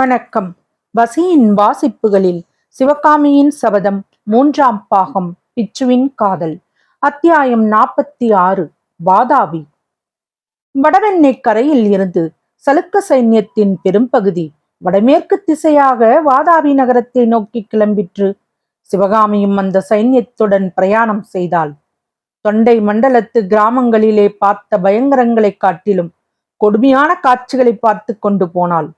வணக்கம். வசியின் வாசிப்புகளில் சிவகாமியின் சபதம் மூன்றாம் பாகம் பிச்சுவின் காதல். அத்தியாயம் நாற்பத்தி ஆறு வாதாபி. வடவெண்ணை கரையில் இருந்து சலுக்க சைன்யத்தின் பெரும்பகுதி வடமேற்கு திசையாக வாதாபி நகரத்தை நோக்கி கிளம்பிற்று. சிவகாமியும் அந்த சைன்யத்துடன் பிரயாணம் செய்தாள். தொண்டை மண்டலத்து கிராமங்களிலே பார்த்த பயங்கரங்களைக் காட்டிலும் கொடுமையான காட்சிகளை பார்த்து கொண்டு போனாள்.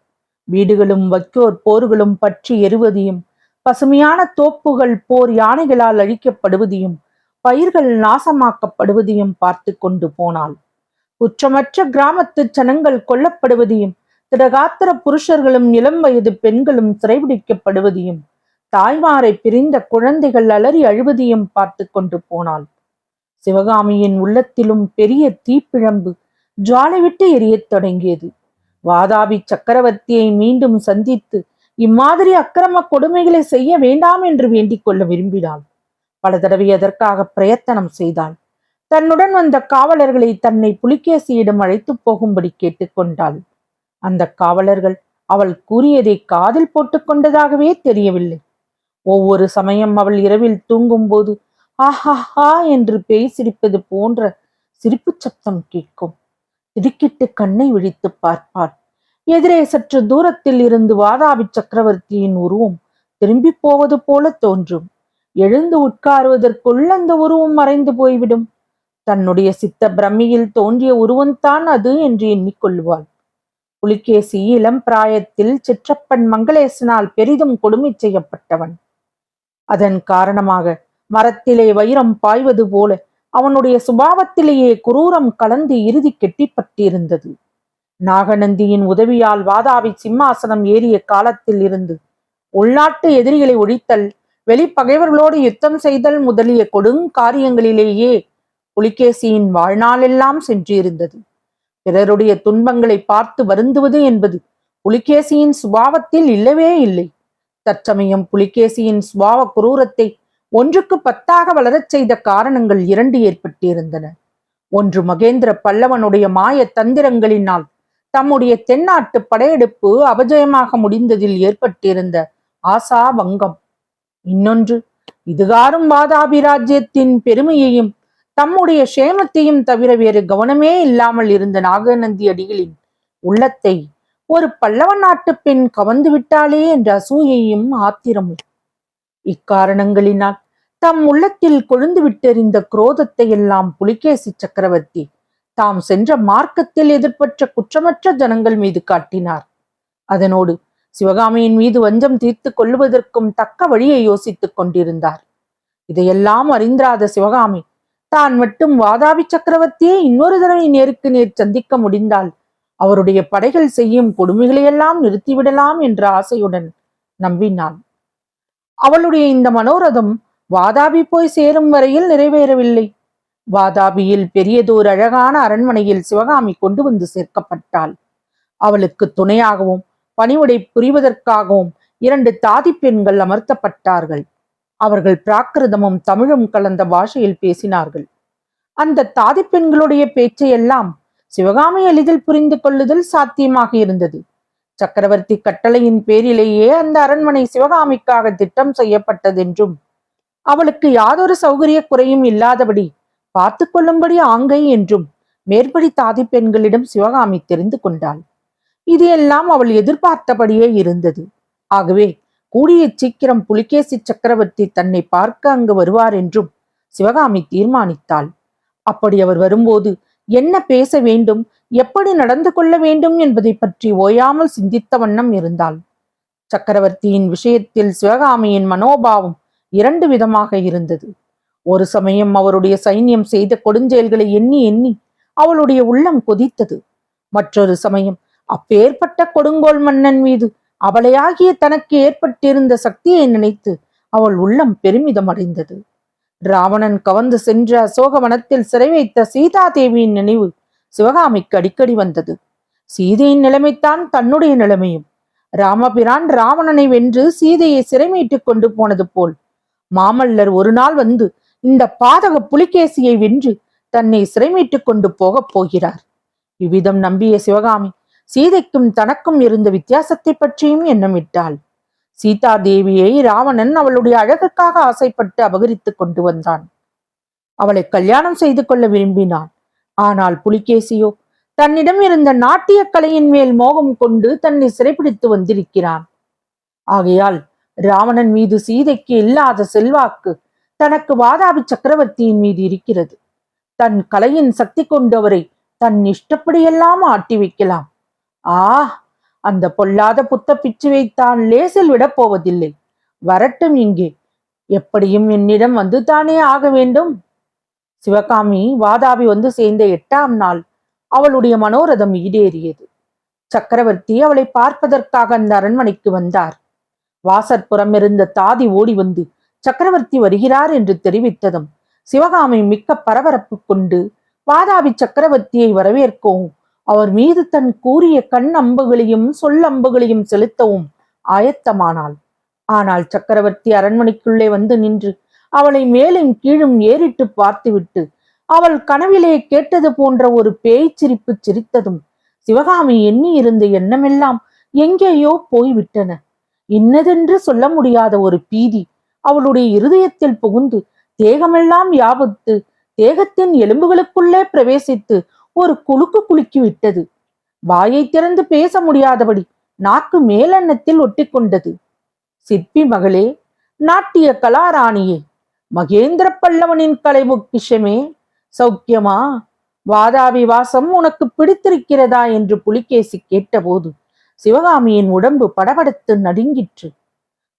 வீடுகளும் வைக்கோர் போர்களும் பற்றி எருவதையும் பசுமையான தோப்புகள் போர் யானைகளால் அழிக்கப்படுவதையும் பயிர்கள் நாசமாக்கப்படுவதையும் பார்த்து கொண்டு போனாள். குற்றமற்ற கிராமத்து ஜனங்கள் கொல்லப்படுவதையும் திடகாத்திர புருஷர்களும் இளம் வயது பெண்களும் சிறைபிடிக்கப்படுவதையும் தாய்மாரை பிரிந்த குழந்தைகள் அலறி அழுவதையும் பார்த்து கொண்டு போனாள். சிவகாமியின் உள்ளத்திலும் பெரிய தீப்பிழம்பு ஜுவாலை விட்டு எரியத் தொடங்கியது. வாதாபி சக்கரவர்த்தியை மீண்டும் சந்தித்து இம்மாதிரி அக்கிரம கொடுமைகளை செய்ய வேண்டாம் என்று வேண்டிக் கொள்ள விரும்பினாள். பல தடவை அதற்காக பிரயத்தனம் செய்தாள். தன்னுடன் வந்த காவலர்களை தன்னை புலிகேசியிடம் அழைத்து போகும்படி கேட்டுக்கொண்டாள் அந்த காவலர்கள் அவள் கூறியதை காதில் போட்டுக்கொண்டதாகவே தெரியவில்லை. ஒவ்வொரு சமயம் அவள் இரவில் தூங்கும்போது ஆஹாஹா என்று பேய் சிரிப்பது போன்ற சிரிப்புச் சத்தம் கேட்கும். திடுக்கிட்டு கண்ணை விழித்து பார்ப்பாள். எதிரே சற்று தூரத்தில் இருந்து வாதாபி சக்கரவர்த்தியின் உருவம் திரும்பி போவது போல தோன்றும். எழுந்து உட்காருவதற்குள் அந்த உருவம் மறைந்து போய்விடும். தன்னுடைய சித்த பிரம்மியில் தோன்றிய உருவம்தான் அது என்று எண்ணிக்கொள்வாள். புலிகேசி இளம் பிராயத்தில் சிற்றப்பன் மங்களேசனால் பெரிதும் கொடுமை செய்யப்பட்டவன். அதன் காரணமாக மரத்திலே வைரம் பாய்வது போல அவனுடைய சுபாவத்திலேயே குரூரம் கலந்து இறுதி கெட்டிப்பட்டிருந்தது. நாகநந்தியின் உதவியால் வாதாபி சிம்மாசனம் ஏறிய காலத்தில் இருந்து உள்நாட்டு எதிரிகளை ஒழித்தல் வெளிப்பகைவர்களோடு யுத்தம் செய்தல் முதலிய கொடுங்காரியங்களிலேயே புலிகேசியின் வாழ்நாளெல்லாம் சென்றிருந்தது. பிறருடைய துன்பங்களை பார்த்து வருந்துவது என்பது புலிகேசியின் சுபாவத்தில் இல்லவே இல்லை. தற்சமயம் புலிகேசியின் சுபாவ குரூரத்தை ஒன்றுக்கு பத்தாக வளரச் செய்த காரணங்கள் இரண்டு ஏற்பட்டிருந்தன. ஒன்று மகேந்திர பல்லவனுடைய மாய தந்திரங்களினால் தம்முடைய தென்னாட்டு படையெடுப்பு அபஜயமாக முடிந்ததில் ஏற்பட்டிருந்த ஆசா வங்கம் இன்னொன்று இதுகாரும் வாதாபிராஜ்யத்தின் பெருமையையும் தம்முடைய சேமத்தையும் தவிர வேறு கவனமே இல்லாமல் இருந்த நாகநந்தி அடிகளின் உள்ளத்தை ஒரு பல்லவ நாட்டு பெண் கவர்ந்து விட்டாளே என்ற அசூயையும் ஆத்திரமும் இக்காரணங்களினால் தம் உள்ளத்தில் கொழுந்து விட்டெறிந்த குரோதத்தை எல்லாம் புலிகேசி சக்கரவர்த்தி தாம் சென்ற மார்க்கத்தில் எதிர்பற்ற குற்றமற்ற ஜனங்கள் மீது காட்டினார். அதனோடு சிவகாமியின் மீது வஞ்சம் தீர்த்து கொள்ளுவதற்கும் தக்க வழியை யோசித்துக் கொண்டிருந்தார். இதையெல்லாம் அறிந்திராத சிவகாமி தான் மட்டும் வாதாபி சக்கரவர்த்தியை இன்னொரு தடவை நேருக்கு நேர் சந்திக்க முடிந்தால் அவருடைய படைகள் செய்யும் கொடுமைகளையெல்லாம் நிறுத்திவிடலாம் என்ற ஆசையுடன் நம்பினாள் அவளுடைய இந்த மனோரதம் வாதாபி போய் சேரும் வரையில் நிறைவேறவில்லை. வாதாபியில் பெரியதோர் அழகான அரண்மனையில் சிவகாமி கொண்டு வந்து சேர்க்கப்பட்டாள். அவளுக்கு துணையாகவும் பணிவுடை புரிவதற்காகவும் இரண்டு தாதி பெண்கள் அமர்த்தப்பட்டார்கள். அவர்கள் பிராகிருதமும் தமிழும் கலந்த பாஷையில் பேசினார்கள். அந்த தாதி பெண்களுடைய பேச்சையெல்லாம் சிவகாமி எளிதில் புரிந்து கொள்ளுதல் சாத்தியமாக இருந்தது. சக்கரவர்த்தி கட்டளையின் பேரிலேயே அந்த அரண்மனை சிவகாமிக்காக திட்டம் செய்யப்பட்டதென்றும் அவளுக்கு யாதொரு சௌகரிய குறையும் இல்லாதபடி பார்த்து கொள்ளும்படி ஆங்கை என்றும் மேற்படி தாதி பெண்களிடம் சிவகாமி தெரிந்து கொண்டாள். இது எல்லாம் அவள் எதிர்பார்த்தபடியே இருந்தது. ஆகவே கூடிய சீக்கிரம் புலிகேசி சக்கரவர்த்தி தன்னை பார்க்க அங்கு வருவார் என்றும் சிவகாமி தீர்மானித்தாள். அப்படி அவர் வரும்போது என்ன பேச வேண்டும் எப்படி நடந்து கொள்ள வேண்டும் என்பதை பற்றி ஓயாமல் சிந்தித்த வண்ணம் இருந்தாள். சக்கரவர்த்தியின் விஷயத்தில் சிவகாமியின் மனோபாவம் இரண்டு விதமாக இருந்தது. ஒரு சமயம் அவருடைய சைன்யம் செய்த கொடுஞ்செயல்களை எண்ணி எண்ணி அவளுடைய உள்ளம் கொதித்தது. மற்றொரு சமயம் அப்பேற்பட்ட கொடுங்கோல் மன்னன் மீது அவளையாகிய தனக்கு ஏற்பட்டிருந்த சக்தியை நினைத்து அவள் உள்ளம் பெருமிதம் அடைந்தது. ராவணன் கவர்ந்து சென்ற அசோகவனத்தில் சிறை வைத்த சீதா தேவியின் நினைவு சிவகாமிக்கு அடிக்கடி வந்தது. சீதையின் நிலைமைத்தான் தன்னுடைய நிலைமையும். ராமபிரான் ராவணனை வென்று சீதையை சிறைமீட்டுக் கொண்டு போனது போல் மாமல்லர் ஒரு நாள் வந்து இந்த பாதக புலிகேசியை வென்று தன்னை சிறைமீட்டுக் கொண்டு போகப் போகிறார். இவ்விதம் நம்பிய சிவகாமி சீதைக்கும் தனக்கும் இருந்த வித்தியாசத்தை பற்றியும் எண்ணமிட்டாள். சீதா தேவியை ராவணன் அவளுடைய அழகுக்காக ஆசைப்பட்டு அபகரித்துக் கொண்டு வந்தான். அவளை கல்யாணம் செய்து கொள்ள விரும்பினான் ஆனால் புலிகேசியோ தன்னிடம் இருந்த நாட்டிய கலையின் மேல் மோகம் கொண்டு தன்னை சிறைப்பிடித்து வந்திருக்கிறான். ஆகையால் ராவணன் மீது சீதைக்கு இல்லாத செல்வாக்கு தனக்கு வாதாபி சக்கரவர்த்தியின் மீது இருக்கிறது. தன் கலையின் சக்தி கொண்டவரை தன் இஷ்டப்படியெல்லாம் ஆட்டி வைக்கலாம். ஆ அந்த பொல்லாத புத்த பிச்சுவை தான் லேசில் விடப் போவதில்லை. வரட்டும் இங்கே. எப்படியும் என்னிடம் வந்து தானே ஆக வேண்டும்? சிவகாமி வாதாபி வந்து சேர்ந்த எட்டாம் நாள் அவளுடைய மனோரதம் ஈடேறியது. சக்கரவர்த்தி அவளை பார்ப்பதற்காக அந்த அரண்மனைக்கு வந்தார். வாசற்புறம் இருந்த தாதி ஓடி வந்து சக்கரவர்த்தி வருகிறார் என்று தெரிவித்ததும் சிவகாமி மிக்க பரபரப்பு கொண்டு வாதாபி சக்கரவர்த்தியை வரவேற்கவும் அவர் மீது தன் கூறிய கண் அம்புகளையும் சொல்லம்புகளையும் செலுத்தவும் ஆயத்தமானாள். ஆனால் சக்கரவர்த்தி அரண்மனைக்குள்ளே வந்து நின்று அவளை மேலும் கீழும் ஏறிட்டு பார்த்துவிட்டு அவள் கனவிலே கேட்டது போன்ற ஒரு பேய் சிரிப்பு சிரித்ததும் சிவகாமி எண்ணி இருந்த எண்ணமெல்லாம் எங்கேயோ போய்விட்டன. இன்னதென்று சொல்ல முடியாத ஒரு பீதி அவளுடைய இருதயத்தில் புகுந்து தேகமெல்லாம் யாபத்து தேகத்தின் எலும்புகளுக்குள்ளே பிரவேசித்து ஒரு குலுக்கு குலுக்கி விட்டது. வாயை திறந்து பேச முடியாதபடி நாக்கு மேலெண்ணத்தில் ஒட்டிக்கொண்டது. சிற்பி மகளே நாட்டிய கலாராணியே மகேந்திர பல்லவனின் கலை பொக்கிஷமே சௌக்கியமா? வாதாபி வாசம் உனக்கு பிடித்திருக்கிறதா? என்று புலிகேசி கேட்டபோது சிவகாமியின் உடம்பு படபடத்து நடுங்கிற்று.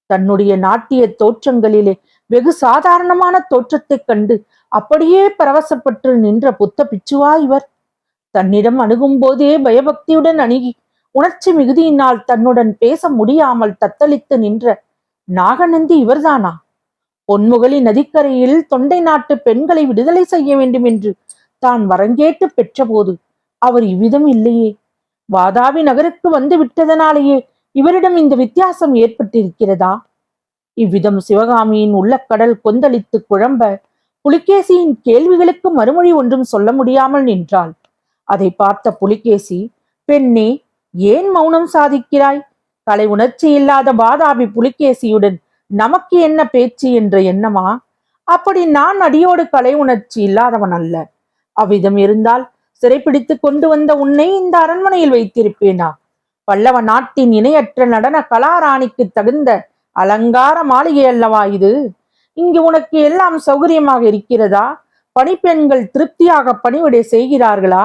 தன்னுடைய நாட்டிய தோற்றங்களிலே வெகு சாதாரணமான தோற்றத்தைக் கண்டு அப்படியே பரவசப்பட்டு நின்ற புத்த பிச்சுவா இவர். தன்னிடம் அணுகும் போதே பயபக்தியுடன் அணுகி உணர்ச்சி மிகுதியினால் தன்னுடன் பேச முடியாமல் தத்தளித்து நின்ற நாகநந்தி இவர்தானா? பொன்முகலி நதிக்கரையில் தொண்டை நாட்டு பெண்களை விடுதலை செய்ய வேண்டும் என்று தான் வரங்கேட்டு பெற்றபோது அவர் இவ்விதம் இல்லையே. வாதாபி நகருக்கு வந்து விட்டதனாலேயே இவரிடம் இந்த வித்தியாசம் ஏற்பட்டிருக்கிறதா? இவ்விதம் சிவகாமியின் உள்ளக்கடல் கொந்தளித்து குழம்ப புலிகேசியின் கேள்விகளுக்கு மறுமொழி ஒன்றும் சொல்ல முடியாமல் நின்றாள். அதை பார்த்த புலிகேசி பெண்ணே ஏன் மௌனம் சாதிக்கிறாய்? கலை உணர்ச்சி இல்லாத பாதாபி புலிகேசியுடன் நமக்கு என்ன பேச்சு என்ற எண்ணமா? அப்படி நான் அடியோடு கலை உணர்ச்சி இல்லாதவன் அல்ல. அவ்விதம் இருந்தால் சிறைப்பிடித்து கொண்டு வந்த உன்னை இந்த அரண்மனையில் வைத்திருப்பேனா? பல்லவ நாட்டின் இணையற்ற நடன கலாராணிக்கு தகுந்த அலங்கார மாளிகை அல்லவா இது? இங்கு உனக்கு எல்லாம் சௌகரியமாக இருக்கிறதா? பணிப்பெண்கள் திருப்தியாக பணிவிடை செய்கிறார்களா?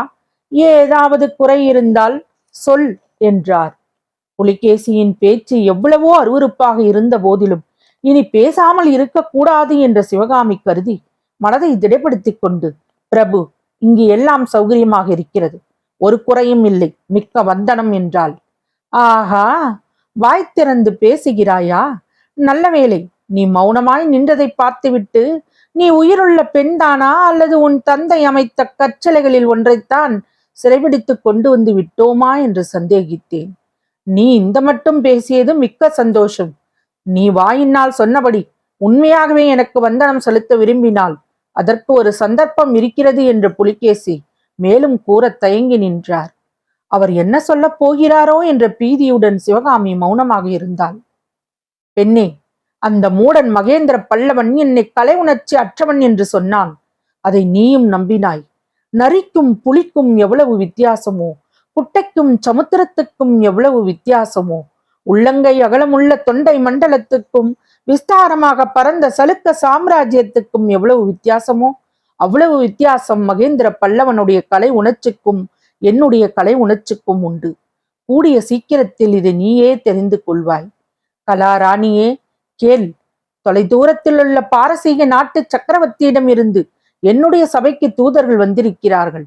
ஏதாவது குறை இருந்தால் சொல் என்றார். புலிகேசியின் பேச்சு எவ்வளவோ அருவருப்பாக இருந்த போதிலும் இனி பேசாமல் இருக்கக்கூடாது என்ற சிவகாமி கருதி மனதை திடப்படுத்திக் கொண்டு பிரபு இங்கு எல்லாம் சௌகரியமாக இருக்கிறது. ஒரு குறையும் இல்லை. மிக்க வந்தனம் என்றாள். ஆஹா வாய் திறந்து பேசுகிறாயா? நல்ல வேலை நீ மௌனமாய் நின்றதை பார்த்துவிட்டு நீ உயிருள்ள பெண்தானா அல்லது உன் தந்தை அமைத்த கற்சலைகளில் ஒன்றைத்தான் சிறைபிடித்து கொண்டு வந்து விட்டோமா என்று சந்தேகித்தேன். நீ இந்த மட்டும் பேசியது மிக்க சந்தோஷம். நீ வாயினால் சொன்னபடி உண்மையாகவே எனக்கு வந்தனம் செலுத்த விரும்பினால் அதற்கு ஒரு சந்தர்ப்பம் இருக்கிறது என்று புலிகேசி மேலும் கூறத் தயங்கி நின்றார். அவர் என்ன சொல்லப் போகிறாரோ என்ற பீதியுடன் சிவகாமி மௌனமாக இருந்தாள். பெண்ணே அந்த மூடன் மகேந்திர பல்லவன் என்னை கலை உணர்ச்சி அற்றவன் என்று சொன்னான். அதை நீயும் நம்பினாய். நரிக்கும் புலிக்கும் எவ்வளவு வித்தியாசமோ குட்டைக்கும் சமுத்திரத்துக்கும் எவ்வளவு வித்தியாசமோ உள்ளங்கை அகலமுள்ள தொண்டை மண்டலத்துக்கும் விஸ்தாரமாக பரந்த சலுக்க சாம்ராஜ்யத்துக்கும் எவ்வளவு வித்தியாசமோ அவ்வளவு வித்தியாசம் மகேந்திர பல்லவனுடைய கலை உணர்ச்சிக்கும் என்னுடைய கலை உணர்ச்சிக்கும் உண்டு. கூடிய சீக்கிரத்தில் இது நீயே தெரிந்து கொள்வாய். கலாராணியே கேள் தொலைதூரத்தில் உள்ள பாரசீக நாட்டு சக்கரவர்த்தியிடம் இருந்து என்னுடைய சபைக்கு தூதர்கள் வந்திருக்கிறார்கள்.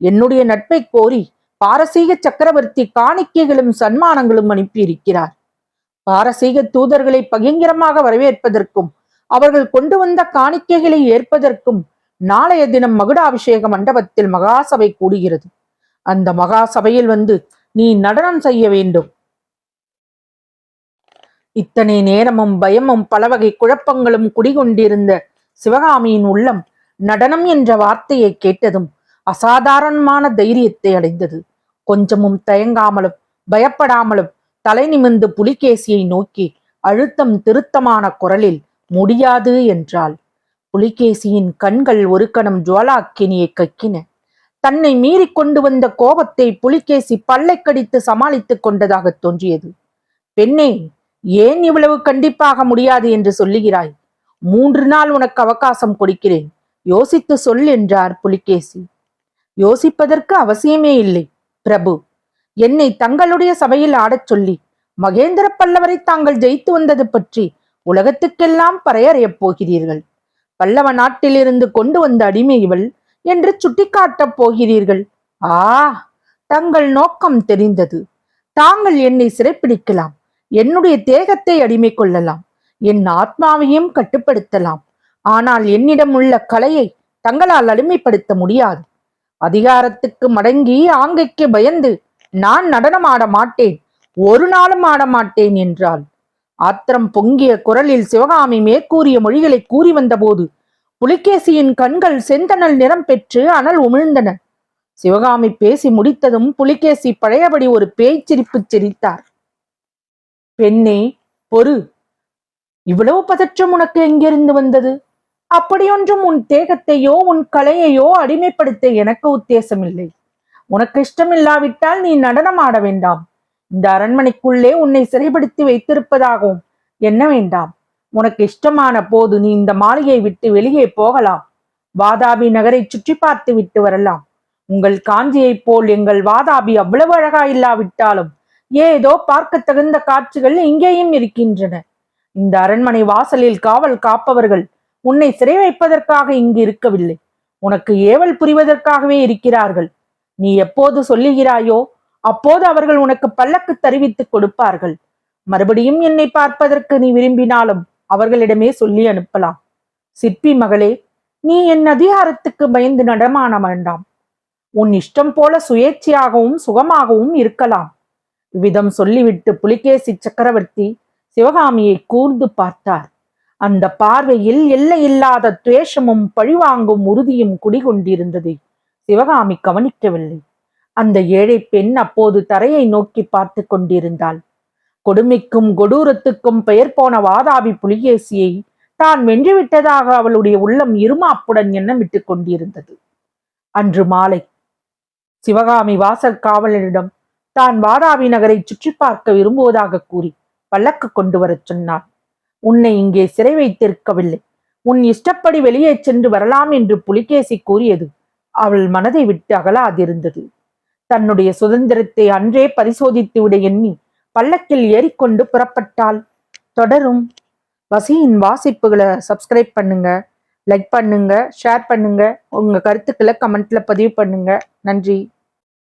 என்னுடைய நட்பை கோரி பாரசீக சக்கரவர்த்தி காணிக்கைகளும் சன்மானங்களும் அனுப்பியிருக்கிறார். பாரசீக தூதர்களை பகிங்கரமாக வரவேற்பதற்கும் அவர்கள் கொண்டு வந்த காணிக்கைகளை ஏற்பதற்கும் நாளைய தினம் மகுடாபிஷேக மண்டபத்தில் மகாசபை கூடுகிறது. அந்த மகாசபையில் வந்து நீ நடனம் செய்ய வேண்டும். இத்தனை நேரமும் பயமும் பலவகை குழப்பங்களும் குடிகொண்டிருந்த சிவகாமியின் உள்ளம் நடனம் என்ற வார்த்தையை கேட்டதும் அசாதாரணமான தைரியத்தை அடைந்தது. கொஞ்சமும் தயங்காமலும் பயப்படாமலும் தலை நிமிர்ந்து புலிகேசியை நோக்கி அழுத்தம் திருத்தமான குரலில் முடியாது என்றாள். புலிகேசியின் கண்கள் ஒரு கணம் ஜுவலாக்கினியை கக்கின. தன்னை மீறி கொண்டு வந்த கோபத்தை புலிகேசி பல்லை கடித்து சமாளித்துக் கொண்டதாக தோன்றியது. பெண்ணே ஏன் இவ்வளவு கண்டிப்பாக முடியாது என்று சொல்லுகிறாய்? மூன்று நாள் உனக்கு அவகாசம் கொடுக்கிறேன். யோசித்து சொல் என்றார் புலிகேசி. யோசிப்பதற்கு அவசியமே இல்லை. பிரபு என்னை தங்களுடைய சபையில் ஆடச் சொல்லி மகேந்திர பல்லவரை தாங்கள் ஜெயித்து வந்தது பற்றி உலகத்துக்கெல்லாம் பறையறையப் போகிறீர்கள். பல்லவ நாட்டிலிருந்து கொண்டு வந்த அடிமை இவள் என்று சுட்டிக்காட்டப் போகிறீர்கள். ஆ தங்கள் நோக்கம் தெரிந்தது. தாங்கள் என்னை சிறைப்பிடிக்கலாம் என்னுடைய தேகத்தை அடிமை கொள்ளலாம் என் ஆத்மாவையும் கட்டுப்படுத்தலாம். ஆனால் என்னிடம் உள்ள கலையை தங்களால் அடிமைப்படுத்த முடியாது. அதிகாரத்துக்கு மடங்கி ஆங்கைக்கு பயந்து நான் நடனம் ஆட மாட்டேன் ஒரு நாளும் ஆட மாட்டேன் என்றாள். ஆத்திரம் பொங்கிய குரலில் சிவகாமி மேற்கூறிய மொழிகளை கூறி வந்தபோது புலிகேசியின் கண்கள் செந்தனல் நிறம் பெற்று அனல் உமிழ்ந்தன. சிவகாமி பேசி முடித்ததும் புலிகேசி பழையபடி ஒரு பேய்ச்சிரிப்பு சிரித்தார். பெண்ணே பொறு. இவ்வளவு பதற்றம் உனக்கு எங்கிருந்து வந்தது? அப்படியொன்றும் உன் தேகத்தையோ உன் கலையையோ அடிமைப்படுத்த எனக்கு உத்தேசமில்லை. உனக்கு இஷ்டமில்லாவிட்டால் நீ நடனம் ஆட வேண்டாம். இந்த அரண்மனைக்குள்ளே உன்னை சிறைப்படுத்தி வைத்திருப்பதாகவும் என்ன வேண்டாம்? உனக்கு இஷ்டமான போது நீ இந்த மாளிகையை விட்டு வெளியே போகலாம். வாதாபி நகரை சுற்றி பார்த்து விட்டு வரலாம். உங்கள் காஞ்சியைப் போல் எங்கள் வாதாபி அவ்வளவு அழகா இல்லாவிட்டாலும் ஏதோ பார்க்க தகுந்த காட்சிகள் இங்கேயும் இருக்கின்றன. இந்த அரண்மனை வாசலில் காவல் காப்பவர்கள் உன்னை சிறை வைப்பதற்காக இங்கு இருக்கவில்லை. உனக்கு ஏவல் புரிவதற்காகவே இருக்கிறார்கள். நீ எப்போது சொல்லுகிறாயோ அப்போது அவர்கள் உனக்கு பல்லக்கு தெரிவித்துக் கொடுப்பார்கள். மறுபடியும் என்னை பார்ப்பதற்கு நீ விரும்பினாலும் அவர்களிடமே சொல்லி அனுப்பலாம். சிற்பி மகளே நீ என் அதிகாரத்துக்கு பயந்து நடமான வேண்டாம். உன் இஷ்டம் போல சுயேட்சையாகவும் சுகமாகவும் இருக்கலாம். இவ்விதம் சொல்லிவிட்டு புலிகேசி சக்கரவர்த்தி சிவகாமியை கூர்ந்து பார்த்தார். அந்த பார்வையில் எல்லையில்லாத துவேஷமும் பழிவாங்கும் உறுதியும் குடிகொண்டிருந்ததை. சிவகாமி கவனிக்கவில்லை. அந்த ஏழை பெண் அப்போது தரையை நோக்கி பார்த்து கொண்டிருந்தாள். கொடுமைக்கும் கொடூரத்துக்கும் பெயர் போன வாதாபி புலிகேசியை தான் வென்றுவிட்டதாக அவளுடைய உள்ளம் இருமாப்புடன் எண்ணமிட்டுக் கொண்டிருந்தது. அன்று மாலை சிவகாமி வாசல் காவலரிடம் தான் வாதாபி நகரை சுற்றி பார்க்க விரும்புவதாக கூறி பல்லக்கு கொண்டு வரச் சொன்னாள். உன்னை இங்கே சிறை வைத்திருக்கவில்லை. உன் இஷ்டப்படி வெளியே சென்று வரலாம் என்று புலிகேசி கூறியது. அவள் மனதை விட்டு அகலாதிருந்தது. தன்னுடைய சுதந்திரத்தை அன்றே பரிசோதித்து விட எண்ணி பல்லக்கில் ஏறிக்கொண்டு புறப்பட்டாள். தொடரும். வசியின் வாசிப்புகளை சப்ஸ்கிரைப் பண்ணுங்க லைக் பண்ணுங்க ஷேர் பண்ணுங்க. உங்க கருத்துக்களை கமெண்ட்ல பதிவு பண்ணுங்க. நன்றி.